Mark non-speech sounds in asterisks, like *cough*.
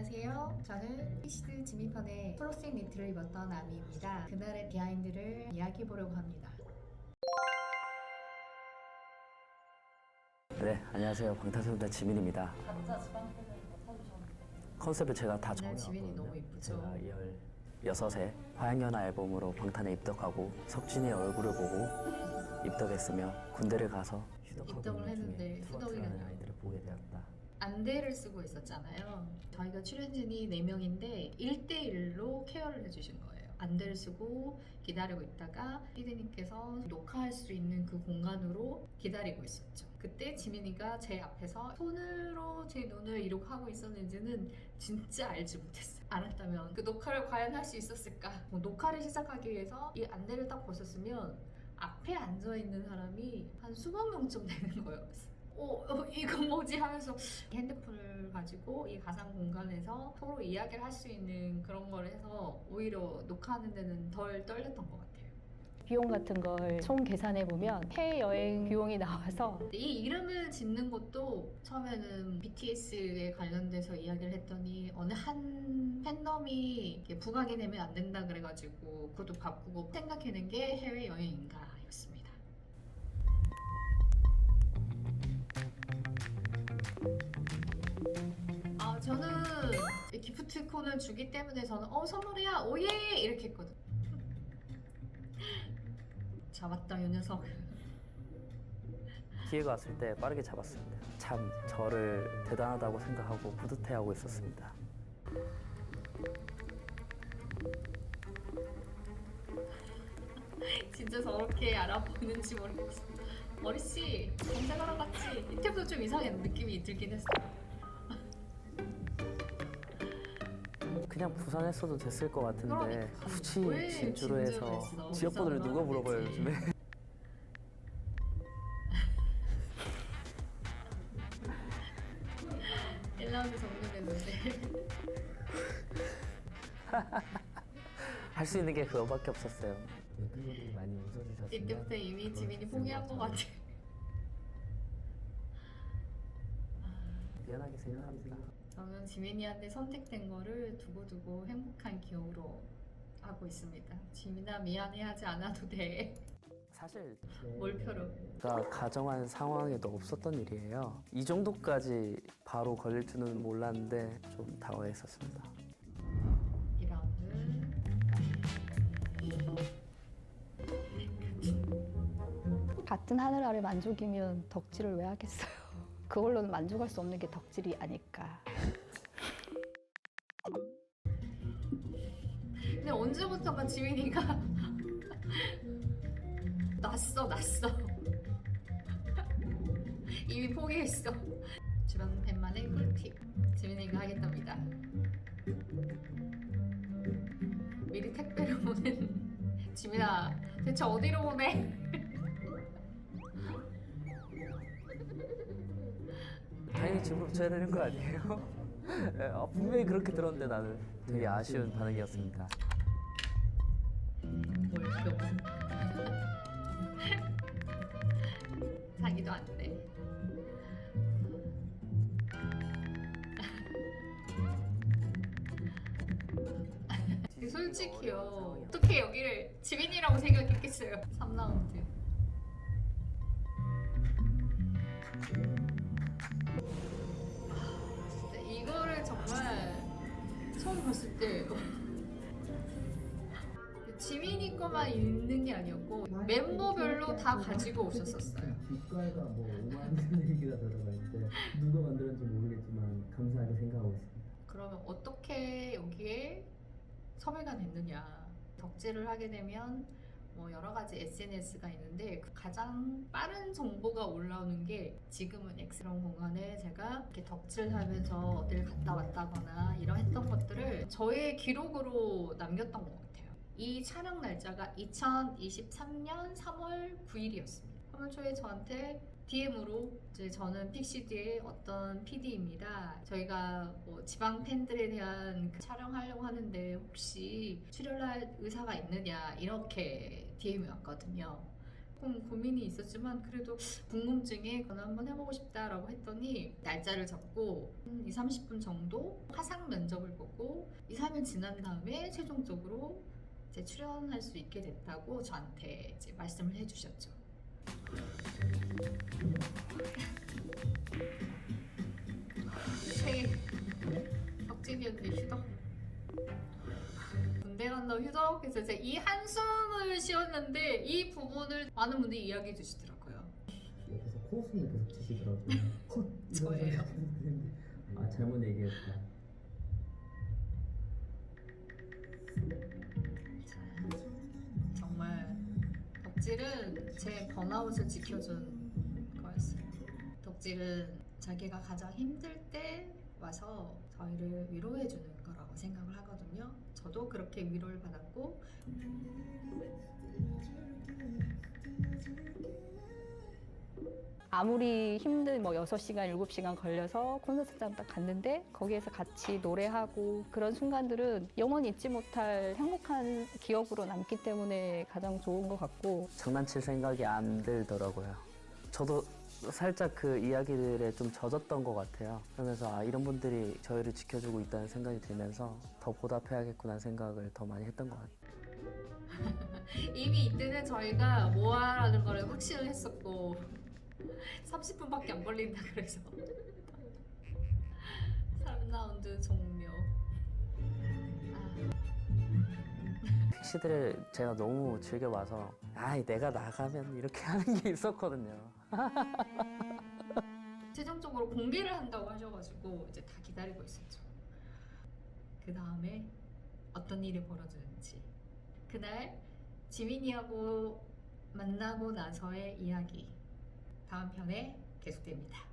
안녕하세요. 저는 피시드 지미펀의 플로싱 니트를 입었던 아미입니다. 그날의 비하인드를 이야기해 보려고 합니다. 네, 안녕하세요. 방탄소년단 지민입니다. 감자 지방팬을 사주셨는데 컨셉을 제가 다 정해놨거든요. 지민이 너무 이쁘죠? 제가 16세 화양연화 앨범으로 방탄에 입덕하고 석진의 얼굴을 보고 입덕했으며 군대를 가서 휴덕하고 입덕을 있는 중에 했는데 휴덕이라뇨. 아이들을 보게 되었다. 안대를 쓰고 있었잖아요. 저희가 출연진이 4명인데 1대1로 케어를 해주신 거예요. 안대를 쓰고 기다리고 있다가 피디님께서 녹화할 수 있는 그 공간으로 기다리고 있었죠. 그때 지민이가 제 앞에서 손으로 제 눈을 이렇게 하고 있었는지는 진짜 알지 못했어요. 알았다면 그 녹화를 과연 할 수 있었을까? 뭐 녹화를 시작하기 위해서 이 안대를 딱 벗었으면 앞에 앉아 있는 사람이 한 수만 명쯤 되는 거예요. 어, 어, 이거 뭐지 하면서 핸드폰을 가지고 이 가상 공간에서 서로 이야기를 할 수 있는 그런 걸 해서 오히려 녹화하는 데는 덜 떨렸던 것 같아요. 비용 같은 걸 총 계산해 보면 해외 여행 비용이 나와서 이 이름을 짓는 것도 처음에는 BTS에 관련돼서 이야기를 했더니 어느 한 팬덤이 부각이 되면 안 된다 그래가지고 그것도 바꾸고 생각해낸 게 해외 여행인가였습니다. 아 저는 이 기프트콘을 주기 때문에 저는 어 선물이야 오예 이렇게 했거든. *laughs* 잡았다 요 녀석. 기회가 왔을 때 빠르게 잡았습니다. 참 저를 대단하다고 생각하고 뿌듯해하고 있었습니다. *laughs* 진짜 저렇게 알아보는지 모르겠어. 머리씨, 검색하러 갔지? 이때부터 좀 이상한 느낌이 들긴 했어. 그냥 부산했어도 됐을 것 같은데 그러니까. 굳이 왜 진주로 진주로 해서 했어? 지역번호를 부산으로 누가 하면 물어봐요 되지. 요즘에 *laughs* 일라운드 정리됐는데. *laughs* 할 수 있는 게 그거밖에 없었어요. 많이 웃어주셨으면 이때부터 이미 지민이 포기한 것 같아. 미안하게 생각합니다. 저는 지민이한테 선택된 거를 두고두고 행복한 기억으로 하고 있습니다. 지민아 미안해하지 않아도 돼. 사실 몰표로. 제가 가정한 상황에도 없었던 일이에요. 이 정도까지 바로 걸릴 줄은 몰랐는데 좀 당황했었습니다. 2라운드. 같은 하늘 아래 만족이면 덕질을 왜 하겠어요? 그걸로는 만족할 수 없는 게 덕질이 아닐까. 근데 언제부턴가 지민이가 *laughs* 났어 났어 *laughs* 이미 포기했어 주방 팬만의 꿀팁 지민이가 하겠답니다 미리 택배를 보낸 *laughs* 지민아 대체 어디로 보내? 집으로 붙여야 되는 거 아니에요? 네, 아, 분명히 그렇게 들었는데 나는 되게 아쉬운 반응이었습니다. 뭘또 자기도 안 돼 *laughs* 솔직히요 어떻게 여기를 지민이라고 생각했겠어요 3라운드 처음 봤을 때 지민이 거만 있는 게 아니었고 멤버별로 다 가지고 오셨었어요. 뒷과에가 뭐 5만 *laughs* 얘기가 들어가 있는데 누가 만들었는지 모르겠지만 감사하게 생각하고 있습니다. 그러면 어떻게 여기에 섭외가 됐느냐? 덕질을 하게 되면 뭐 여러 가지 SNS가 있는데 그 가장 빠른 정보가 올라오는 게 지금은 엑스런 공간에 제가 이렇게 덕질하면서 어딜 갔다 왔다거나 이런 했던 것들을 저의 기록으로 남겼던 것 같아요. 이 촬영 날짜가 2023년 3월 9일이었습니다. 3월 초에 저한테 DM으로 이제 저는 픽시드의 어떤 PD입니다. 저희가 뭐 지방 팬들에 대한 그 촬영하려고 하는데 혹시 출연할 의사가 있느냐 이렇게 DM이 왔거든요. 조금 고민이 있었지만 그래도 궁금증에 그거 한번 해보고 싶다라고 했더니 날짜를 잡고 한 2, 30분 정도 화상 면접을 보고 2, 3일 지난 다음에 최종적으로 이제 출연할 수 있게 됐다고 저한테 이제 말씀을 해주셨죠. 새 덕진이었는데 휴덕. 군대 간다 휴덕. 그래서 제가 이 한숨을 쉬었는데 이 부분을 많은 분들이 이야기해 주시더라고요. 옆에서 코웃음을 계속 치시더라고요. *laughs* 저예요. *laughs* 아 잘못 얘기했다. 덕질은 제 번아웃을 지켜준 거였어요. 덕질은 자기가 가장 힘들 때 와서 저희를 위로해 주는 거라고 생각을 하거든요. 저도 그렇게 위로를 받았고 아무리 힘든 뭐 6시간, 7시간 걸려서 콘서트장 딱 갔는데 거기에서 같이 노래하고 그런 순간들은 영원히 잊지 못할 행복한 기억으로 남기 때문에 가장 좋은 것 같고 장난칠 생각이 안 들더라고요. 저도 살짝 그 이야기들에 좀 젖었던 것 같아요. 그러면서 아, 이런 분들이 저희를 지켜주고 있다는 생각이 들면서 더 보답해야겠구나 생각을 더 많이 했던 것 같아요. *laughs* 이미 이때는 저희가 모아라는 확신을 했었고 30분밖에 안 걸린다 그래서. *laughs* 3라운드 종료. 아, 픽시들을 제가 너무 즐겨봐서 아 내가 나가면 이렇게 하는 게 있었거든요. *laughs* 최종적으로 공개를 한다고 하셔가지고 이제 다 기다리고 있었죠. 그 다음에 어떤 일이 벌어지는지. 그날 지민이하고 만나고 나서의 이야기 다음 편에 계속됩니다